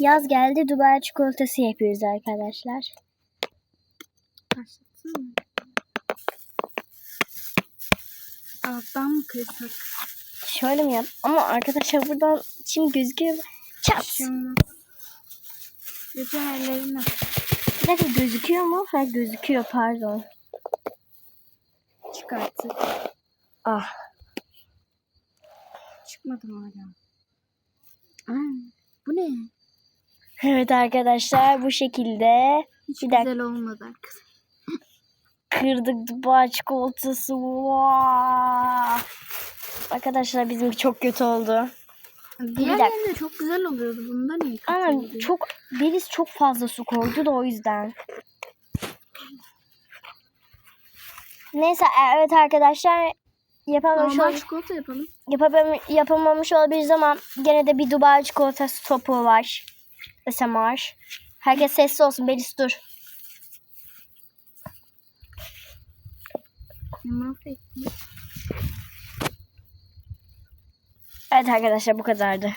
Yaz geldi Dubai çikolatası yapıyoruz arkadaşlar. Başlatsın mı? Alttan mı kırsak? Şöyle mi yap? Ama arkadaşlar buradan çim gözüküyor. Çat. Bütün ellerini Bir dakika gözüküyor mu? Ha gözüküyor pardon. çıkarttık. Ah. Çıkmadı mı hala? Aa, bu ne? Evet arkadaşlar bu şekilde Hiç Bir güzel olmadı arkadaşlar. kırdık Dubai çikolatası. Vaa! Arkadaşlar bizimki çok kötü oldu. Diğerlerinde çok güzel oluyordu. Bunda niye kötü Ama oluyor? çok Deniz çok fazla su koydu da o yüzden. Neyse e, evet arkadaşlar yapamamış, Normal ol, çikolata yapalım. yapamam- yapamamış olabiliriz ama gene de bir Dubai çikolatası topu var. SMR. Herkes sessiz olsun. Belis dur. Evet arkadaşlar bu kadardı.